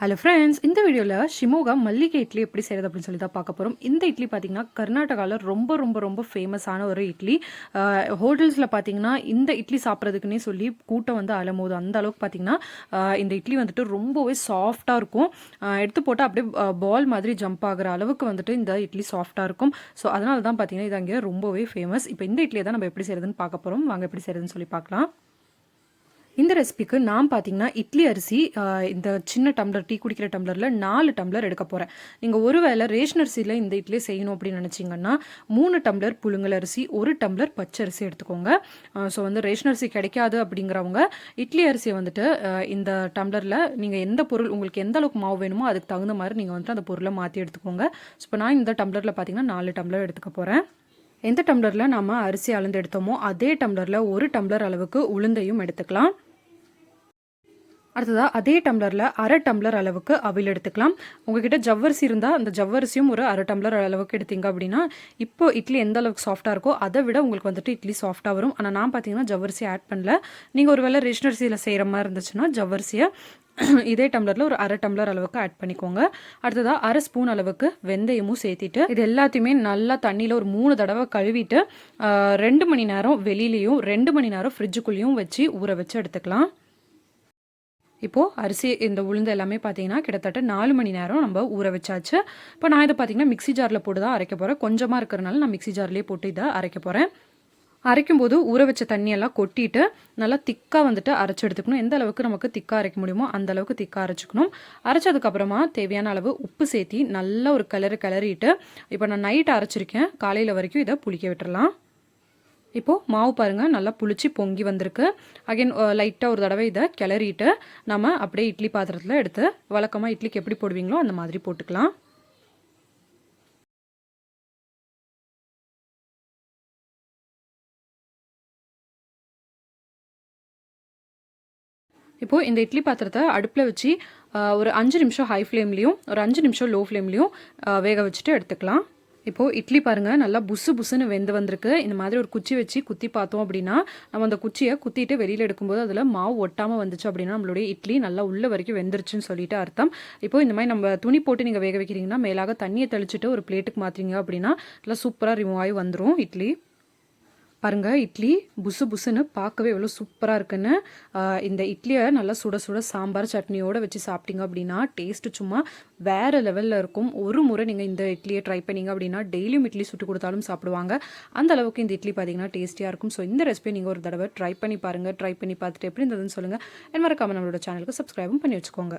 Hello friends இந்த வீடியோவில் ஷிமோகா மல்லிகை இட்லி எப்படி செய்கிறது அப்படின்னு சொல்லி தான் பார்க்க போகிறோம் இந்த இட்லி பார்த்தீங்கன்னா கர்நாடகாவில் ரொம்ப ரொம்ப ரொம்ப ஃபேமஸான ஒரு இட்லி. ஹோட்டல்ஸில் பார்த்தீங்கன்னா இந்த இட்லி சாப்பிட்றதுக்குன்னே சொல்லி கூட்டம் வந்து அலமோது அந்த அளவுக்கு பார்த்தீங்கன்னா இந்த இட்லி வந்துட்டு ரொம்பவே சாஃப்டாக இருக்கும். எடுத்து போட்டால் அப்படியே பால் மாதிரி ஜம்ப் ஆகிற அளவுக்கு வந்துட்டு இந்த இட்லி சாஃப்டாக இருக்கும். ஸோ அதனால தான் பார்த்தீங்கன்னா இது அங்கே ரொம்பவே ஃபேமஸ் இப்போ இந்த இட்லியை தான் நம்ம எப்படி செய்கிறதுன்னு பார்க்க போகிறோம் வாங்க எப்படி செய்கிறதுன்னு சொல்லி பார்க்கலாம். இந்த ரெசிபிக்கு நான் பார்த்தீங்கன்னா இட்லி அரிசி இந்த சின்ன டம்ளர் டீ குடிக்கிற டம்ளரில் நாலு டம்ளர் எடுக்க போகிறேன் நீங்கள் ஒருவேளை ரேஷன் அரிசியில் இந்த இட்லி செய்யணும் அப்படின்னு நினச்சிங்கன்னா மூணு டம்ளர் புழுங்கல் அரிசி ஒரு டம்ளர் பச்சை அரிசி எடுத்துக்கோங்க. ஸோ வந்து ரேஷன் அரிசி கிடைக்காது அப்படிங்கிறவங்க இட்லி அரிசியை வந்துட்டு இந்த டம்ளரில் நீங்கள் எந்த பொருள் உங்களுக்கு எந்த அளவுக்கு மாவு வேணுமோ அதுக்கு தகுந்த மாதிரி நீங்கள் வந்துட்டு அந்த பொருளை மாற்றி எடுத்துக்கோங்க. ஸோ இப்போ நான் இந்த டம்ளரில் பார்த்தீங்கன்னா நாலு டம்ளர் எடுத்துக்க போகிறேன் எந்த டம்ளரில் நம்ம அரிசி அளந்து எடுத்தோமோ அதே டம்ளரில் ஒரு டம்ளர் அளவுக்கு உளுந்தையும் எடுத்துக்கலாம். அடுத்ததாக அதே டம்ளரில் அரை டம்ளர் அளவுக்கு அவில் எடுத்துக்கலாம். உங்ககிட்ட ஜவ்வரிசி இருந்தால் அந்த ஜவ்வரிசியும் ஒரு அரை டம்ளர் அளவுக்கு எடுத்தீங்க அப்படின்னா இப்போ இட்லி எந்த அளவுக்கு சாஃப்டாக இருக்கோ அதை விட உங்களுக்கு வந்துட்டு இட்லி சாஃப்டாக வரும். ஆனால் நான் பார்த்தீங்கன்னா ஜவ்வரிசி ஆட் பண்ணல. நீங்கள் ஒரு வேளை ரேஷன் அரிசியில் செய்கிற மாதிரி இருந்துச்சுன்னா ஜவ்வரிசியை இதே டம்ளரில் ஒரு அரை டம்ளர் அளவுக்கு ஆட் பண்ணிக்கோங்க. அடுத்ததாக அரை ஸ்பூன் அளவுக்கு வெந்தயமும் சேர்த்திட்டு இது எல்லாத்தையுமே நல்லா தண்ணியில் ஒரு மூணு தடவை கழுவிட்டு ரெண்டு மணி நேரம் வெளியிலையும் ரெண்டு மணி நேரம் ஃப்ரிட்ஜுக்குள்ளேயும் வச்சு ஊற வச்சு எடுத்துக்கலாம். இப்போது அரிசி இந்த உளுந்து எல்லாமே பார்த்தீங்கன்னா கிட்டத்தட்ட நாலு மணி நேரம் நம்ம ஊற வச்சாச்சு. இப்போ நான் இதை பார்த்தீங்கன்னா மிக்ஸி ஜாரில் போட்டு தான் அரைக்க போகிறேன் கொஞ்சமாக இருக்கிறனால நான் மிக்ஸி ஜார்லேயே போட்டு இதை அரைக்க போகிறேன் அரைக்கும்போது ஊற வச்ச தண்ணியெல்லாம் கொட்டிட்டு நல்லா திக்காக வந்துட்டு அரைச்சி எடுத்துக்கணும். எந்த அளவுக்கு நமக்கு திக்காக அரைக்க முடியுமோ அந்த அளவுக்கு திக்காக அரைச்சிக்கணும். அரைச்சதுக்கப்புறமா தேவையான அளவு உப்பு சேர்த்தி நல்ல ஒரு கலரு கிளறிட்டு இப்போ நான் நைட் அரைச்சிருக்கேன். காலையில் வரைக்கும் இதை புளிக்க விட்டுறலாம். இப்போது மாவு பாருங்கள் நல்லா புளிச்சு பொங்கி வந்திருக்கு. அகைன் லைட்டாக ஒரு தடவை இதை கிளறிட்டு நம்ம அப்படியே இட்லி பாத்திரத்தில் எடுத்து வழக்கமாக இட்லிக்கு எப்படி போடுவீங்களோ அந்த மாதிரி போட்டுக்கலாம். இப்போது இந்த இட்லி பாத்திரத்தை அடுப்பில் வச்சு ஒரு அஞ்சு நிமிஷம் ஹை ஃப்ளேம்லேயும் ஒரு அஞ்சு நிமிஷம் லோ ஃப்ளேம்லேயும் வேக வச்சுட்டு எடுத்துக்கலாம். இப்போது இட்லி பாருங்கள் நல்லா புசு புசுன்னு வெந்து வந்திருக்கு. இந்த மாதிரி ஒரு குச்சி வச்சு குத்தி பார்த்தோம் அப்படின்னா நம்ம அந்த குச்சியை குத்திட்டு வெளியில் எடுக்கும்போது அதில் மாவு ஒட்டாமல் வந்துச்சு அப்படின்னா நம்மளுடைய இட்லி நல்லா உள்ள வரைக்கும் வெந்துருச்சுன்னு சொல்லிட்டு அர்த்தம். இப்போ இந்த மாதிரி நம்ம துணி போட்டு நீங்கள் வேக வைக்கிறீங்கன்னா மேலாக தண்ணியை தெளிச்சுட்டு ஒரு பிளேட்டுக்கு மாற்றிங்க அப்படின்னா நல்லா சூப்பராக ரிமூவ் ஆகி வந்துடும் இட்லி. பாருங்க இட்லி புசு புசுன்னு பார்க்கவே எவ்வளோ சூப்பராக இருக்குன்னு. இந்த இட்லியை நல்லா சுட சுட சாம்பார் சட்னியோடு வச்சு சாப்பிட்டீங்க அப்படின்னா டேஸ்ட்டு சும்மா வேறு லெவலில் இருக்கும். ஒரு முறை நீங்கள் இந்த இட்லியை ட்ரை பண்ணீங்க அப்படின்னா டெய்லியும் இட்லி சுட்டு கொடுத்தாலும் சாப்பிடுவாங்க. அந்த அளவுக்கு இந்த இட்லி பார்த்தீங்கன்னா டேஸ்டியாக இருக்கும். ஸோ இந்த ரெசிபியை நீங்கள் ஒரு தடவை ட்ரை பண்ணி பாருங்கள் ட்ரை பண்ணி பார்த்துட்டு எப்படி இருந்ததுன்னு சொல்லுங்கள் என் மறக்காமல் நம்மளோட சேனலுக்கு சப்ஸ்கிரைபும் பண்ணி வச்சுக்கோங்க.